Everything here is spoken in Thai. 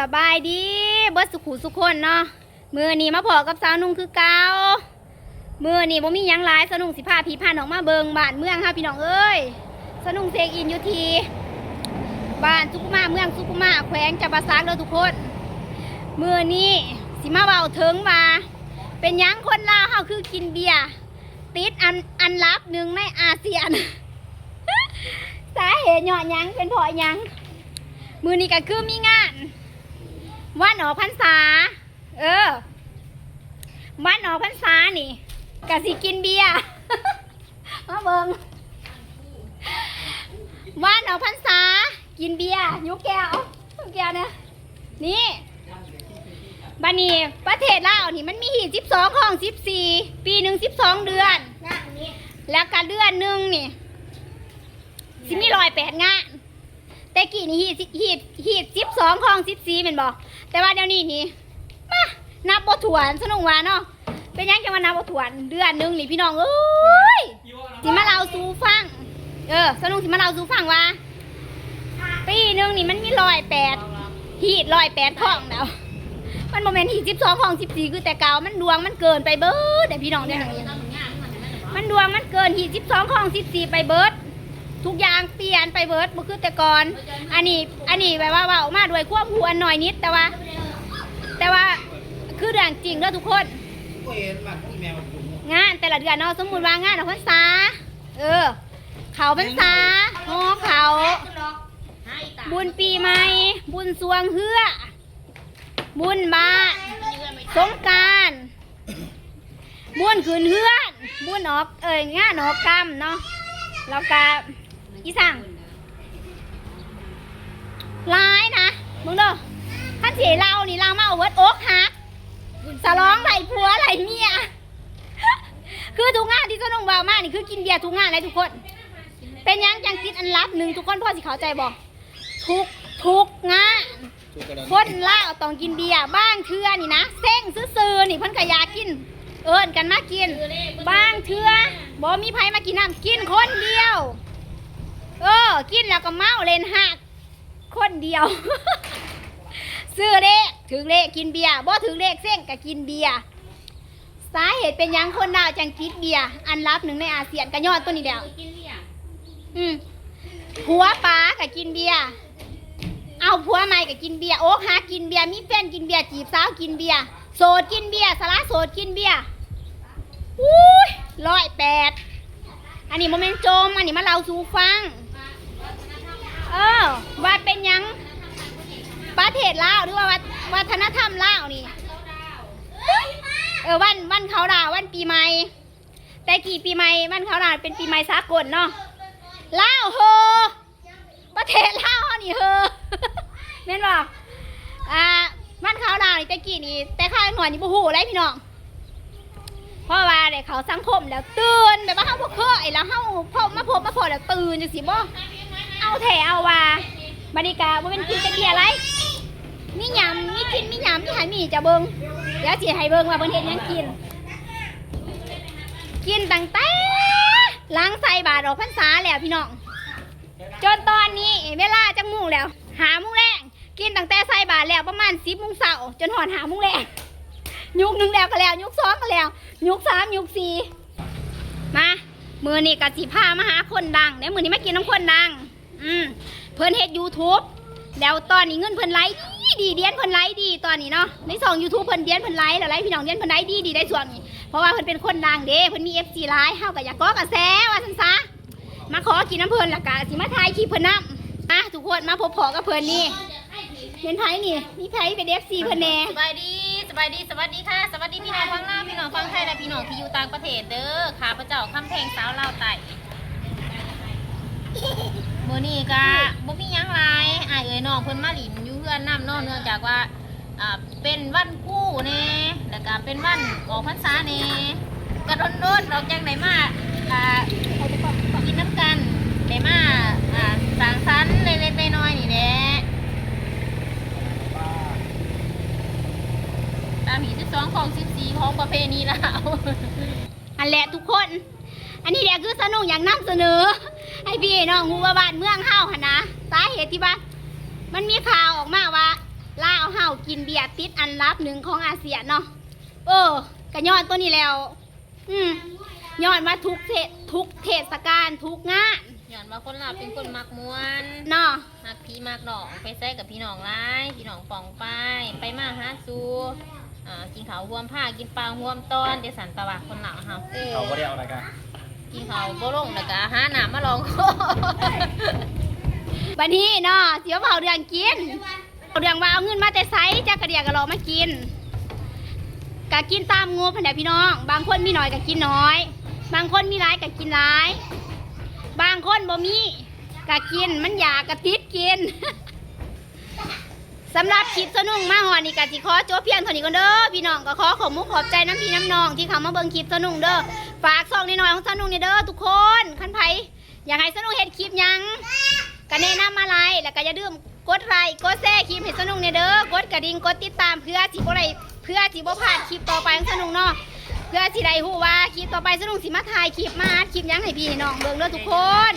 สบายดีเบิดสุขุสุขคนเนาะมือนี้มาพอกับสาวนุ่งคือเกามือนี้บ่มีหยังหลายสนุ่งสิพาพี่พาน้องมาเบิงบ้านเมืองค่ะพี่น้องเอ้ยสนุ่งเซกอินอยู่ทีบ้านสุขุมาเมืองสุขุมาแขวงจับปาซักเด้อทุกคนมือนี้สิมาเบาเถึงว่าเป็นยังคนลาวเฮาคือกินเบียร์ติดอันอันลับหนึ่งในอาเซียนสาเหตุหยอดหยังเป็นเพราะยังมือนี้ก็คือมีงาน วันออกพรรษา เออ วันออกพรรษานี่กะสิกินเบียร์มาเบิงวันออกพรรษา กินเบียร์ยุกแก้วยุกแก้วเนี่ยนี่บันีประเทศลาวนี่มันมีหีสิบสองของสิบสี่ปีหนึ่งสิบสองเดือน แล้วก็เดือนหนึ่งนี่สิมีรอยแปดงาน แต่กี่นี่ฮีดฮีดฮีดสิบสองของสิบสี่เป็นบอกแต่ว่าเดี๋ยวนี้นี่มานับบทวนสนุกว่าเนาะเป็นยังจะมานับบทวนเดือนหนึงนี่พี่น้องเอ้ยสิมาเราสู่ฟัง เออสนุกสิมาเราสู่ฟังว่าปีหนึงนี่มันมีรอยแปดฮีดรอยแปดของแล้วมันโมเมนต์ฮีดสิบสองของสิบสี่คือแต่เก่ามันดวงมันเกินไปเบิดเดี๋ยวพี่น้องเดี๋ยวนี้มันดวงมันเกินฮีดสิบสองของสิบสี่ไปเบิด ทุกอย่างเปลี่ยนไปเบิร์ดบ่คือแต่ก่อน อันนี้อันนี้แบบว่าเว่าออกมาด้วยความหัวหน่อยนิดแต่ว่า แต่ว่าคือเรื่องจริงเด้อทุกคน ก็เห็นมันที่แมวมันอยู่งานแต่ละเดือนเนาะสมมุติว่างานออกพรรษาเออ เขาพรรษาฮอเขา บุญปีใหม่ บุญสวงเฮือ บุญบาทสงกรารบุญขืนเฮือน บุญออกเอ่ยงานออกกรรมเนาะแล้วก็ อีสั่งร้ายนะ มึงเด้อท่านเสียเรานี่เรามาเอาเวิร์ดโอ๊กฮักสะร้องไหลผัวไหลเมีย คือทุกงานที่เจ้าน้องบ่าวมากนี่คือกินเบียร์ทุกงานเลยทุกคน เป็นยังจังติดอันลับหนึ่งทุกคนพ่อสิเข้าใจบอกทุกทุกงานถูกกระดานคนล่าต้องกินเบียร์บ้างเทื่อนี่นะเส้งซื่อๆนี่เพิ่นกยากิน เอิ้นกันมากิน บ้างเทื่อบ่มีไผมากินน้ำกินคนเดียว เออ กินแล้วก็เมาเล่นหักคนเดียว ซื้อเลขถือเลขกินเบียร์บ่ถือเลขเส้งก็กินเบียร์สาเหตุเป็นหยังคนลาวจังกินเบียร์อันลับหนึ่งในอาเซียนก็ยอดตัวนี้เดียวอืมผัวป๋าก็กินเบียร์เอาผัวใหม่ก็กินเบียร์โอ๊กหากินเบียร์มีแฟนกินเบียร์จีบสาวกินเบียร์โสดกินเบียร์สาระโสดกินเบียร์อุ้ยร้อยแปดอันนี้โมเมนต์โจม อันนี้มาเราสู่ฟัง เออว่าเป็นหยังประเทศลาวหรือว่าวัฒวัฒนธรรมลาวนี่ เออวันวันเขาดาววันปีใหม่ แต่กี่ปีใหม่วันเขาดาวเป็นปีใหม่สากลเนาะลาวเฮอประเทศลาวนี่เฮอแม่นบ่อ่ามันเขาดาวนี่ตะกี้นี่แต่ข้าวหน่อยนี่บ่ฮู้เลยพี่น้องเพราะว่าได้เขาสังคมแล้วตื่นแบบว่าเฮาบ่เคยแล้วเฮาพอมาพบมาพอแล้วตื่นจังซี่บ่ เอาแถเอาว่าบัดนี้ก็บ่าเป็นกินต่เกียอะไรมีหยำมีกินมีหยำมีให้มีจะเบิงเดี๋ยวสิให้เบิงว่าเพิ่นเฮ็ดหยังกิน กินตั้งแต่ล้างใส่บาตรออกพรรษาแล้วพี่น้องจนตอนนี้เวลาจังมุงแล้ว หามุ่งแรงกินตั้งแต่ใส่บาทแล้วประมาณสิบมุ่งเสาจนหอนหามุ่งแรงยุกหนึ่งแล้วก็แล้วยุกสองก็แล้ว ยุกสามยุกสี่มามือนี่กับสีผ้ามาหาคนดังเดี๋ยวมือนี้มากินน้ำคนดัง อืมเพิ่นเฮ็ดยูทูบแล้วตอนนี้เงินเพิ่นไลค์ดีดีเดียนเพิ่นไลค์ดีตอนนี้เนาะในสองยูทูบเพิ่นเดียนเพิ่นไลค์แล้วไลค์พี่น้องเดียนเพิ่นไลค์ดีดีได้ส่วนนี้เพราะว่าเพิ่นเป็นคนดังเด้เพิ่นมีเอฟซีไลค์เฮาก็อยากก้อกระแสว่าซั่นซะมาขอกินน้ำเพลินละกะสิมาทายขี้เพลินน้ำอะทุกคนมาพบพอกับเพลินนี่เห็นไผนี่มีไผเป็นเอฟซีเพลินแน่สบายดีสบายดีสวัสดีค่ะ สวัสดีพี่น้องฟังลาวพี่น้องฟังไทยและพี่น้องที่อยู่ต่างประเทศเด้อข้าพเจ้าคำแพงสาวลาวไต่ มื้อนี้ก็บ่มีหยังหลายอ้ายเอ๋ยน้องเพิ่นมาหลินอยู่เพื่อนน้ำเนอนเนื่องจากว่าอ่าเป็นวันกู้แน่แล้วก็เป็นวันออกพรรษาแน่ก็โดนๆดอกจังไดมาอ่ากินน้ำกันได้มาอ่าสังสรรค์เล็กๆน้อยๆนี่แหละตามหีที่สองของสิบสี่ของประเพณีลาวอันแหละทุกคน อันนี้แหละคือสนุกอย่างนำเสนอ ให้พี่น้องฮู้ว่าบ้านเมืองเฮาหั่นนะสาเหตุที่ว่ามันมีข่าวออกมาว่าล่าวเฮากินเบียร์ติดอันลับหนึ่งของอาเซียนเนาะเออกระยอดตัวนี้แล้ว อืมยอดมาทุกเทศทุกเทศกาลทุกงานย้อนว่าคนลาวเป็นคนมักม่วนเนาะมักพี่มักน้องไปใส่กับพี่น้องหลายพี่น้องปองไปไปมาหาสู่อ่ากินข้าวห่วมผ้ากินปลาห่วมตอนเดี๋ยวสันตะวะคนลาวเฮาเออเขาก็ได้เอาอะไรกัน กินข้าวบ่ลงแล้วก็หาน้ำมาลองคอบัดนี้เนาะเสียวเผาเดืองกินเผาเดืองว่าเอาเงินมาแต่ไซจักกระเดียกระรอมากินกะกินตามงูพันธพี่น้อง บางคนมีน้อยก็กินน้อย บางคนมีหลายก็กินหลาย บางคนบ่มีก็กินมันอยากกะติดกิน สำหรับคลิปสนุกมากหอนี่กะสิขอจบเพียงเท่านี้ก่อนเด้อพี่น้องก็ขอขอบมุกขอบใจน้ำพี่น้ำน้องที่เขามาเบิ่งคลิปสนุกเด้อฝากซองนิดหน่อยของสนุกนี่เด้อทุกคนคันไผอยากให้สนุกเฮ็ดคลิปยังก็แนะนำมาไลค์แล้วก็อย่าลืมกดไลค์กดแชร์คลิปให้สนุกเนี่ยเด้อกดกระดิ่งกดติดตามเพื่อสิบ่ได้เพื่อสิบ่พลาดคลิปต่อไปของสนุกเนาะเพื่อสิได้ฮู้ว่าคลิปต่อไปสนุกสิมาถ่ายคลิปมาอัดคลิปยังให้พี่ให้น้องเบิ่งเด้อทุกคน